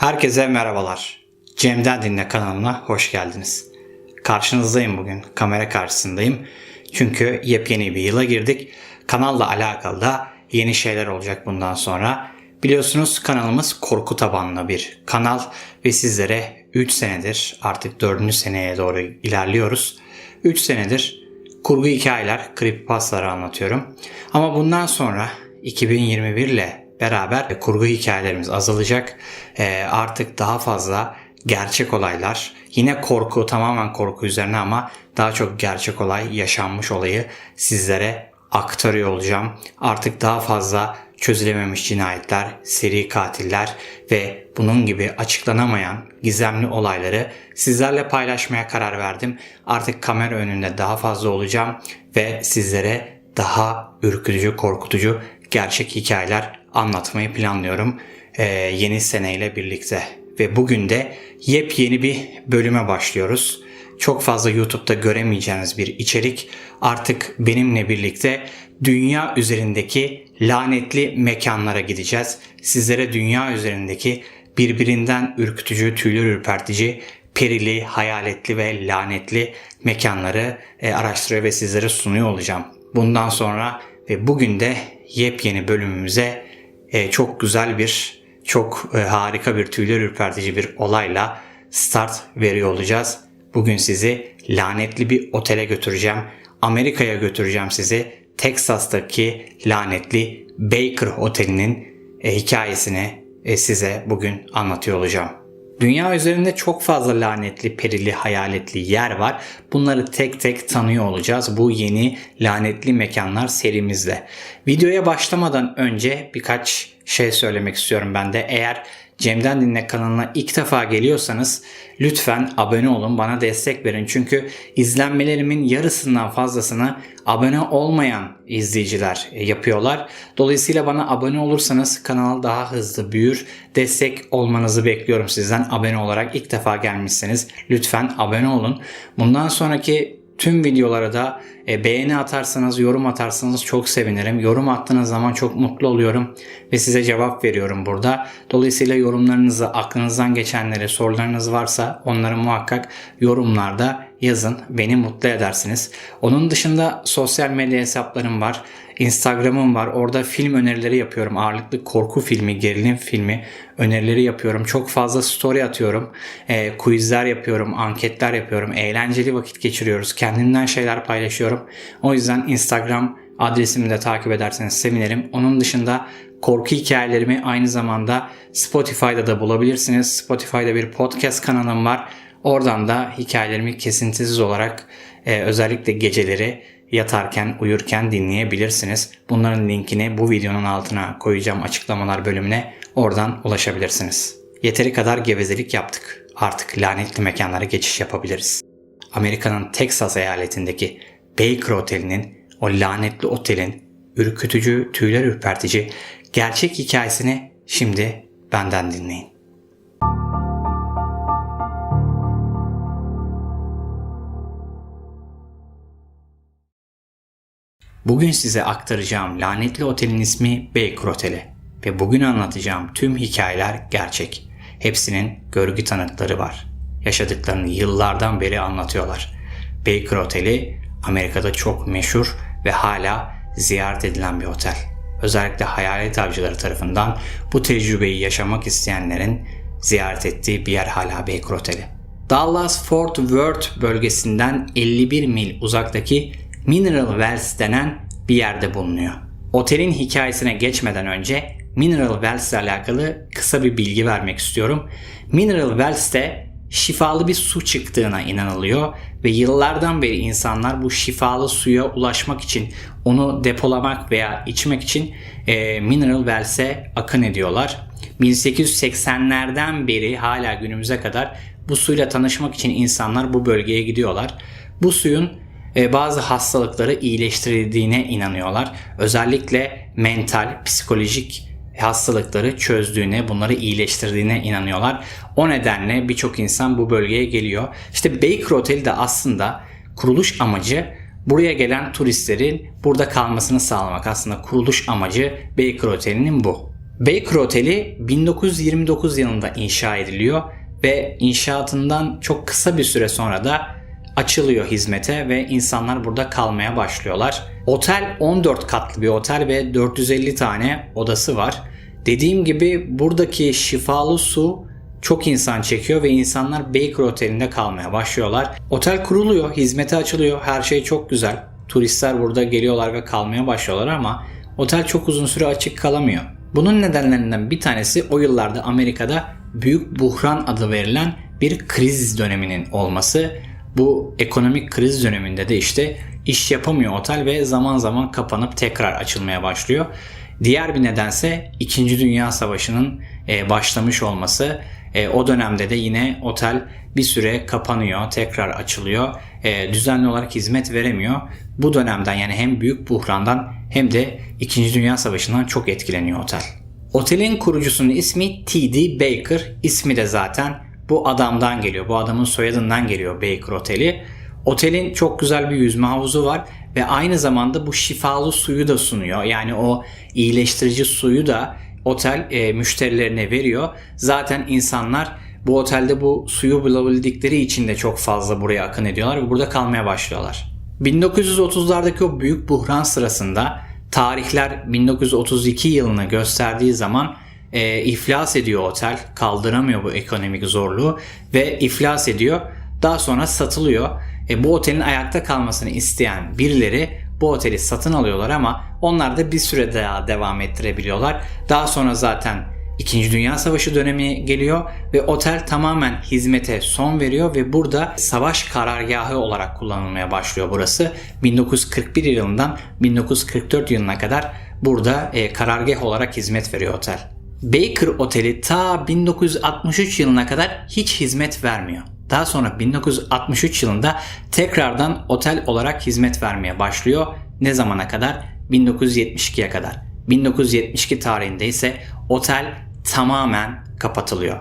Herkese merhabalar. Cem'den Dinle kanalına hoş geldiniz. Karşınızdayım bugün. Kamera karşısındayım. Çünkü yepyeni bir yıla girdik. Kanalla alakalı da yeni şeyler olacak bundan sonra. Biliyorsunuz kanalımız korku tabanlı bir kanal ve sizlere 3 senedir artık 4. seneye doğru ilerliyoruz. 3 senedir kurgu hikayeler, creepypastaları anlatıyorum. Ama bundan sonra 2021 ile beraber kurgu hikayelerimiz azalacak. Ee, artık daha fazla gerçek olaylar, yine korku tamamen korku üzerine ama daha çok gerçek olay, yaşanmış olayı sizlere aktarıyor olacağım. Artık daha fazla çözülememiş cinayetler, seri katiller ve bunun gibi açıklanamayan gizemli olayları sizlerle paylaşmaya karar verdim. Artık kamera önünde daha fazla olacağım ve sizlere daha ürkütücü, korkutucu gerçek hikayeler anlatmayı planlıyorum ee, yeni seneyle birlikte. Ve bugün de yepyeni bir bölüme başlıyoruz. Çok fazla YouTube'da göremeyeceğiniz bir içerik artık benimle birlikte dünya üzerindeki lanetli mekanlara gideceğiz. Sizlere dünya üzerindeki birbirinden ürkütücü, tüyler ürpertici, perili, hayaletli ve lanetli mekanları e, araştırıyor ve sizlere sunuyor olacağım. Bundan sonra ve bugün de yepyeni bölümümüze e, çok güzel bir, çok e, harika bir tüyler ürpertici bir olayla start veriyor olacağız. Bugün sizi lanetli bir otele götüreceğim. Amerika'ya götüreceğim sizi. Texas'taki lanetli Baker Oteli'nin e, hikayesini e, size bugün anlatıyor olacağım. Dünya üzerinde çok fazla lanetli, perili, hayaletli yer var. Bunları tek tek tanıyor olacağız bu yeni lanetli mekanlar serimizde. Videoya başlamadan önce birkaç şey söylemek istiyorum ben de. Eğer Cem'den Dinle kanalına ilk defa geliyorsanız lütfen abone olun bana destek verin. Çünkü izlenmelerimin yarısından fazlasını abone olmayan izleyiciler yapıyorlar. Dolayısıyla bana abone olursanız kanal daha hızlı büyür. Destek olmanızı bekliyorum sizden. Abone olarak ilk defa gelmişseniz lütfen abone olun. Bundan sonraki tüm videolara da e, beğeni atarsanız, yorum atarsanız çok sevinirim. Yorum attığınız zaman çok mutlu oluyorum ve size cevap veriyorum burada. Dolayısıyla yorumlarınızı, aklınızdan geçenleri, sorularınız varsa onları muhakkak yorumlarda yazın. Beni mutlu edersiniz. Onun dışında sosyal medya hesaplarım var. Instagram'ım var. Orada film önerileri yapıyorum. Ağırlıklı korku filmi, gerilim filmi önerileri yapıyorum. Çok fazla story atıyorum. E, quizler yapıyorum, anketler yapıyorum. Eğlenceli vakit geçiriyoruz. Kendimden şeyler paylaşıyorum. O yüzden Instagram adresimi de takip ederseniz sevinirim. Onun dışında korku hikayelerimi aynı zamanda Spotify'da da bulabilirsiniz. Spotify'da bir podcast kanalım var. Oradan da hikayelerimi kesintisiz olarak e, özellikle geceleri yatarken, uyurken dinleyebilirsiniz. Bunların linkini bu videonun altına koyacağım açıklamalar bölümüne. Oradan ulaşabilirsiniz. Yeteri kadar gevezelik yaptık. Artık lanetli mekanlara geçiş yapabiliriz. Amerika'nın Texas eyaletindeki Baker Oteli'nin, o lanetli otelin ürkütücü, tüyler ürpertici gerçek hikayesini şimdi benden dinleyin. Bugün size aktaracağım lanetli otelin ismi Baker Oteli ve bugün anlatacağım tüm hikayeler gerçek. Hepsinin görgü tanıkları var. Yaşadıklarını yıllardan beri anlatıyorlar. Baker Oteli Amerika'da çok meşhur ve hala ziyaret edilen bir otel. Özellikle hayalet avcıları tarafından bu tecrübeyi yaşamak isteyenlerin ziyaret ettiği bir yer hala Baker Oteli. Dallas Fort Worth bölgesinden 51 mil uzaktaki Mineral Wells denen bir yerde bulunuyor. Otelin hikayesine geçmeden önce Mineral Wells ile alakalı kısa bir bilgi vermek istiyorum. Mineral Wells'te şifalı bir su çıktığına inanılıyor ve yıllardan beri insanlar bu şifalı suya ulaşmak için onu depolamak veya içmek için e, Mineral Wells'e akın ediyorlar. 1880'lerden beri hala günümüze kadar bu suyla tanışmak için insanlar bu bölgeye gidiyorlar. Bu suyun bazı hastalıkları iyileştirildiğine inanıyorlar. Özellikle mental, psikolojik hastalıkları çözdüğüne, bunları iyileştirdiğine inanıyorlar. O nedenle birçok insan bu bölgeye geliyor. İşte Baker Hotel de aslında kuruluş amacı buraya gelen turistlerin burada kalmasını sağlamak. Aslında kuruluş amacı Baker Oteli'nin bu. Baker Oteli 1929 yılında inşa ediliyor ve inşaatından çok kısa bir süre sonra da açılıyor hizmete ve insanlar burada kalmaya başlıyorlar. Otel 14 katlı bir otel ve 450 tane odası var. Dediğim gibi buradaki şifalı su çok insan çekiyor ve insanlar Baker Oteli'nde kalmaya başlıyorlar. Otel kuruluyor, hizmete açılıyor, her şey çok güzel. Turistler burada geliyorlar ve kalmaya başlıyorlar ama otel çok uzun süre açık kalamıyor. Bunun nedenlerinden bir tanesi o yıllarda Amerika'da büyük buhran adı verilen bir kriz döneminin olması. Bu ekonomik kriz döneminde de işte iş yapamıyor otel ve zaman zaman kapanıp tekrar açılmaya başlıyor. Diğer bir nedense 2. Dünya Savaşı'nın e, başlamış olması. E, o dönemde de yine otel bir süre kapanıyor, tekrar açılıyor. E, düzenli olarak hizmet veremiyor. Bu dönemden yani hem büyük buhrandan hem de 2. Dünya Savaşı'ndan çok etkileniyor otel. Otelin kurucusunun ismi T.D. Baker. İsmi de zaten bu adamdan geliyor. Bu adamın soyadından geliyor Baker Oteli. Otelin çok güzel bir yüzme havuzu var ve aynı zamanda bu şifalı suyu da sunuyor. Yani o iyileştirici suyu da otel e, müşterilerine veriyor. Zaten insanlar bu otelde bu suyu bulabildikleri için de çok fazla buraya akın ediyorlar ve burada kalmaya başlıyorlar. 1930'lardaki o büyük buhran sırasında tarihler 1932 yılını gösterdiği zaman e, iflas ediyor otel. Kaldıramıyor bu ekonomik zorluğu ve iflas ediyor. Daha sonra satılıyor. E, bu otelin ayakta kalmasını isteyen birileri bu oteli satın alıyorlar ama onlar da bir süre daha devam ettirebiliyorlar. Daha sonra zaten İkinci Dünya Savaşı dönemi geliyor ve otel tamamen hizmete son veriyor ve burada savaş karargahı olarak kullanılmaya başlıyor burası. 1941 yılından 1944 yılına kadar burada e, karargah olarak hizmet veriyor otel. Baker Oteli ta 1963 yılına kadar hiç hizmet vermiyor. Daha sonra 1963 yılında tekrardan otel olarak hizmet vermeye başlıyor. Ne zamana kadar? 1972'ye kadar. 1972 tarihinde ise otel tamamen kapatılıyor.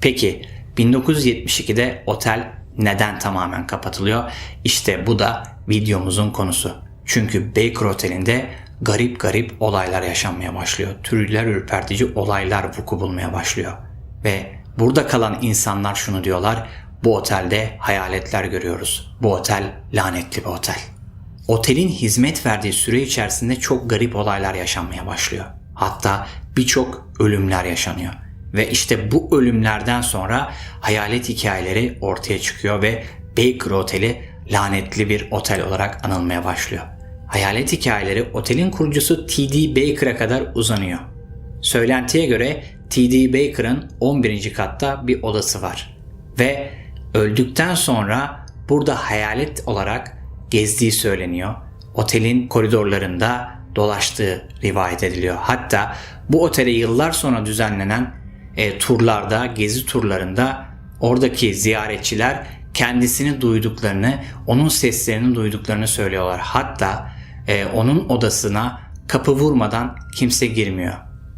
Peki 1972'de otel neden tamamen kapatılıyor? İşte bu da videomuzun konusu. Çünkü Baker Oteli'nde garip garip olaylar yaşanmaya başlıyor. Türler ürpertici olaylar vuku bulmaya başlıyor. Ve burada kalan insanlar şunu diyorlar. Bu otelde hayaletler görüyoruz. Bu otel lanetli bir otel. Otelin hizmet verdiği süre içerisinde çok garip olaylar yaşanmaya başlıyor. Hatta birçok ölümler yaşanıyor. Ve işte bu ölümlerden sonra hayalet hikayeleri ortaya çıkıyor ve Baker Oteli lanetli bir otel olarak anılmaya başlıyor. Hayalet hikayeleri otelin kurucusu T.D. Baker'a kadar uzanıyor. Söylentiye göre T.D. Baker'ın 11. katta bir odası var. Ve öldükten sonra burada hayalet olarak gezdiği söyleniyor. Otelin koridorlarında dolaştığı rivayet ediliyor. Hatta bu otele yıllar sonra düzenlenen e, turlarda, gezi turlarında oradaki ziyaretçiler kendisini duyduklarını, onun seslerini duyduklarını söylüyorlar. Hatta e, onun odasına kapı vurmadan kimse girmiyor.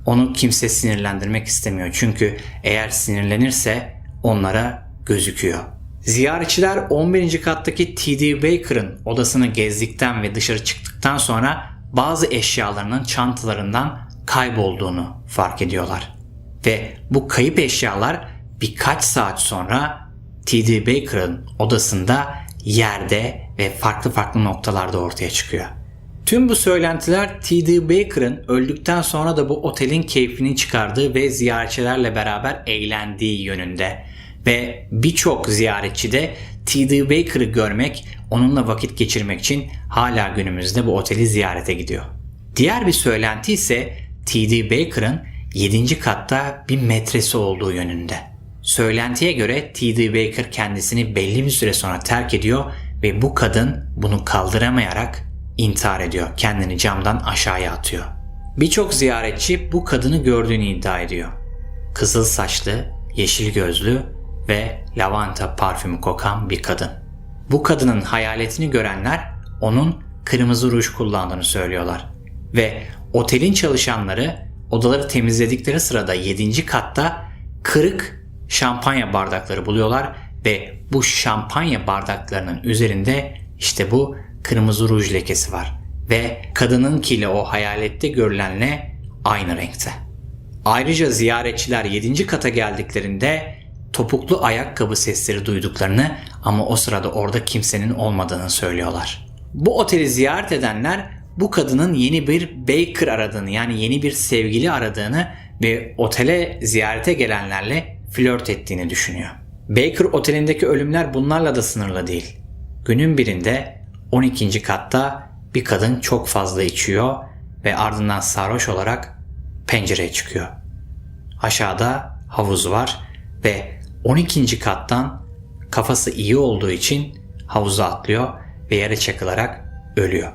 Onu kimse sinirlendirmek istemiyor. Çünkü eğer sinirlenirse onlara gözüküyor. Ziyaretçiler 11. kattaki T.D. Baker'ın odasını gezdikten ve dışarı çıktıktan sonra bazı eşyalarının çantalarından kaybolduğunu fark ediyorlar. Ve bu kayıp eşyalar birkaç saat sonra T.D. Baker'ın odasında yerde ve farklı farklı noktalarda ortaya çıkıyor. Tüm bu söylentiler T.D. Baker'ın öldükten sonra da bu otelin keyfini çıkardığı ve ziyaretçilerle beraber eğlendiği yönünde. Ve birçok ziyaretçi de T.D. Baker'ı görmek, onunla vakit geçirmek için hala günümüzde bu oteli ziyarete gidiyor. Diğer bir söylenti ise T.D. Baker'ın 7. katta bir metresi olduğu yönünde. Söylentiye göre T.D. Baker kendisini belli bir süre sonra terk ediyor ve bu kadın bunu kaldıramayarak intihar ediyor. Kendini camdan aşağıya atıyor. Birçok ziyaretçi bu kadını gördüğünü iddia ediyor. Kızıl saçlı, yeşil gözlü ve lavanta parfümü kokan bir kadın. Bu kadının hayaletini görenler onun kırmızı ruj kullandığını söylüyorlar. Ve otelin çalışanları odaları temizledikleri sırada 7. katta kırık şampanya bardakları buluyorlar ve bu şampanya bardaklarının üzerinde işte bu kırmızı ruj lekesi var ve kadınınkiyle o hayalette görülenle aynı renkte. Ayrıca ziyaretçiler 7. kata geldiklerinde topuklu ayakkabı sesleri duyduklarını ama o sırada orada kimsenin olmadığını söylüyorlar. Bu oteli ziyaret edenler bu kadının yeni bir baker aradığını yani yeni bir sevgili aradığını ve otele ziyarete gelenlerle flört ettiğini düşünüyor. Baker otelindeki ölümler bunlarla da sınırlı değil. Günün birinde 12. katta bir kadın çok fazla içiyor ve ardından sarhoş olarak pencereye çıkıyor. Aşağıda havuz var ve 12. kattan kafası iyi olduğu için havuza atlıyor ve yere çakılarak ölüyor.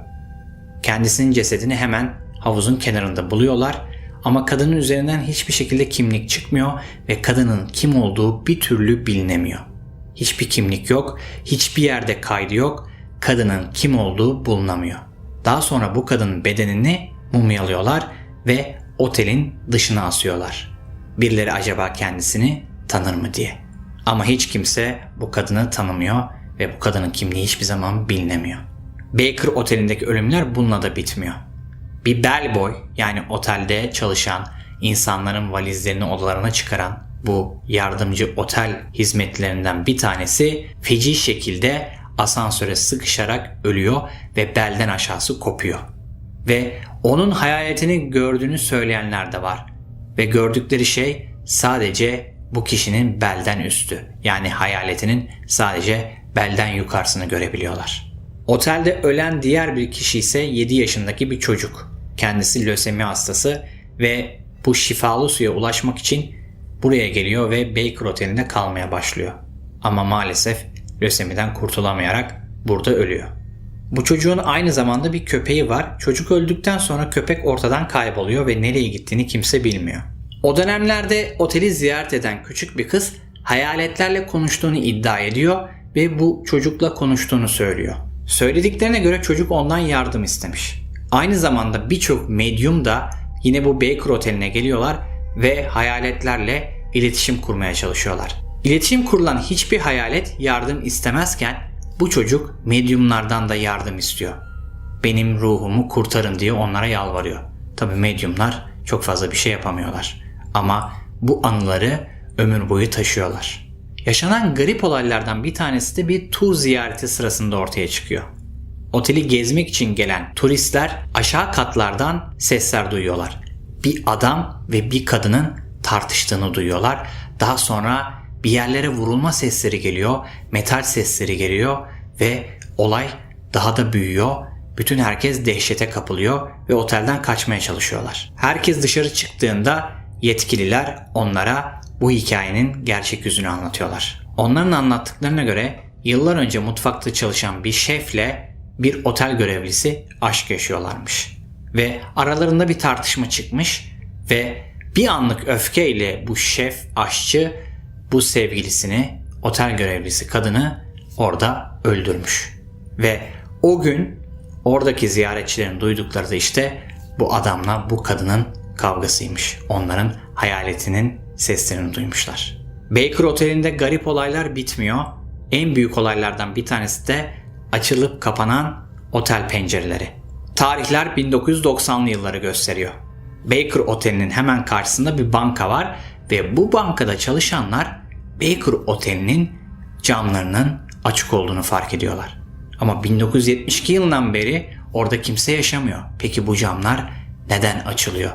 Kendisinin cesedini hemen havuzun kenarında buluyorlar ama kadının üzerinden hiçbir şekilde kimlik çıkmıyor ve kadının kim olduğu bir türlü bilinemiyor. Hiçbir kimlik yok, hiçbir yerde kaydı yok, kadının kim olduğu bulunamıyor. Daha sonra bu kadının bedenini mumyalıyorlar ve otelin dışına asıyorlar. Birileri acaba kendisini tanır mı diye. Ama hiç kimse bu kadını tanımıyor ve bu kadının kimliği hiçbir zaman bilinemiyor. Baker otelindeki ölümler bununla da bitmiyor. Bir bellboy yani otelde çalışan insanların valizlerini odalarına çıkaran bu yardımcı otel hizmetlerinden bir tanesi feci şekilde asansöre sıkışarak ölüyor ve belden aşağısı kopuyor. Ve onun hayaletini gördüğünü söyleyenler de var. Ve gördükleri şey sadece bu kişinin belden üstü. Yani hayaletinin sadece belden yukarısını görebiliyorlar. Otelde ölen diğer bir kişi ise 7 yaşındaki bir çocuk. Kendisi lösemi hastası ve bu şifalı suya ulaşmak için buraya geliyor ve Baker Oteli'nde kalmaya başlıyor. Ama maalesef lösemiden kurtulamayarak burada ölüyor. Bu çocuğun aynı zamanda bir köpeği var. Çocuk öldükten sonra köpek ortadan kayboluyor ve nereye gittiğini kimse bilmiyor. O dönemlerde oteli ziyaret eden küçük bir kız hayaletlerle konuştuğunu iddia ediyor ve bu çocukla konuştuğunu söylüyor. Söylediklerine göre çocuk ondan yardım istemiş. Aynı zamanda birçok medyum da yine bu Baker Oteli'ne geliyorlar ve hayaletlerle iletişim kurmaya çalışıyorlar. İletişim kurulan hiçbir hayalet yardım istemezken bu çocuk medyumlardan da yardım istiyor. Benim ruhumu kurtarın diye onlara yalvarıyor. Tabi medyumlar çok fazla bir şey yapamıyorlar. Ama bu anıları ömür boyu taşıyorlar. Yaşanan garip olaylardan bir tanesi de bir tur ziyareti sırasında ortaya çıkıyor. Oteli gezmek için gelen turistler aşağı katlardan sesler duyuyorlar. Bir adam ve bir kadının tartıştığını duyuyorlar. Daha sonra bir yerlere vurulma sesleri geliyor, metal sesleri geliyor ve olay daha da büyüyor. Bütün herkes dehşete kapılıyor ve otelden kaçmaya çalışıyorlar. Herkes dışarı çıktığında yetkililer onlara bu hikayenin gerçek yüzünü anlatıyorlar. Onların anlattıklarına göre yıllar önce mutfakta çalışan bir şefle bir otel görevlisi aşk yaşıyorlarmış. Ve aralarında bir tartışma çıkmış ve bir anlık öfkeyle bu şef aşçı bu sevgilisini otel görevlisi kadını orada öldürmüş. Ve o gün oradaki ziyaretçilerin duydukları da işte bu adamla bu kadının kavgasıymış. Onların hayaletinin seslerini duymuşlar. Baker Oteli'nde garip olaylar bitmiyor. En büyük olaylardan bir tanesi de açılıp kapanan otel pencereleri. Tarihler 1990'lı yılları gösteriyor. Baker Oteli'nin hemen karşısında bir banka var ve bu bankada çalışanlar Baker Oteli'nin camlarının açık olduğunu fark ediyorlar. Ama 1972 yılından beri orada kimse yaşamıyor. Peki bu camlar neden açılıyor?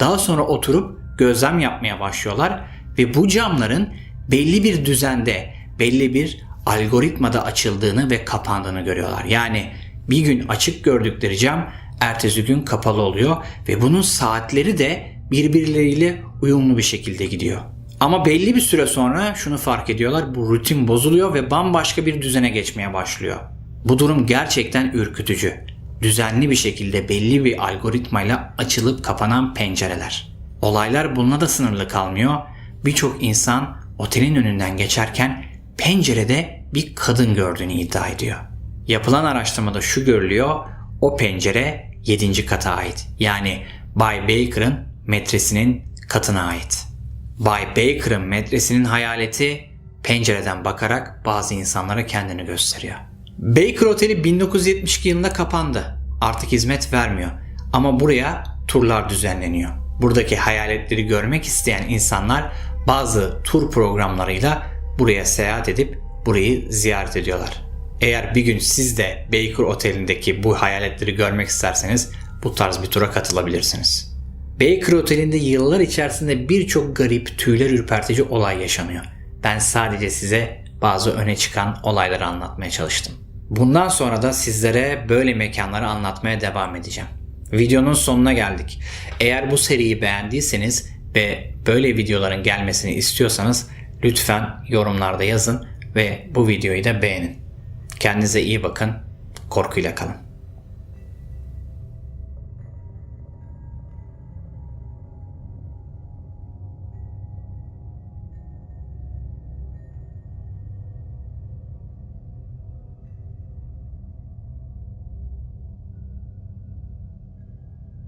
Daha sonra oturup gözlem yapmaya başlıyorlar ve bu camların belli bir düzende, belli bir algoritmada açıldığını ve kapandığını görüyorlar. Yani bir gün açık gördükleri cam ertesi gün kapalı oluyor ve bunun saatleri de birbirleriyle uyumlu bir şekilde gidiyor. Ama belli bir süre sonra şunu fark ediyorlar. Bu rutin bozuluyor ve bambaşka bir düzene geçmeye başlıyor. Bu durum gerçekten ürkütücü. Düzenli bir şekilde belli bir algoritmayla açılıp kapanan pencereler. Olaylar bununla da sınırlı kalmıyor. Birçok insan otelin önünden geçerken pencerede bir kadın gördüğünü iddia ediyor. Yapılan araştırmada şu görülüyor. O pencere 7. kata ait. Yani Bay Baker'ın metresinin katına ait. Bay Baker'ın metresinin hayaleti pencereden bakarak bazı insanlara kendini gösteriyor. Baker Oteli 1972 yılında kapandı. Artık hizmet vermiyor. Ama buraya turlar düzenleniyor. buradaki hayaletleri görmek isteyen insanlar bazı tur programlarıyla buraya seyahat edip burayı ziyaret ediyorlar. Eğer bir gün siz de Baker Oteli'ndeki bu hayaletleri görmek isterseniz bu tarz bir tura katılabilirsiniz. Baker Oteli'nde yıllar içerisinde birçok garip, tüyler ürpertici olay yaşanıyor. Ben sadece size bazı öne çıkan olayları anlatmaya çalıştım. Bundan sonra da sizlere böyle mekanları anlatmaya devam edeceğim. Videonun sonuna geldik. Eğer bu seriyi beğendiyseniz ve böyle videoların gelmesini istiyorsanız lütfen yorumlarda yazın ve bu videoyu da beğenin. Kendinize iyi bakın. Korkuyla kalın.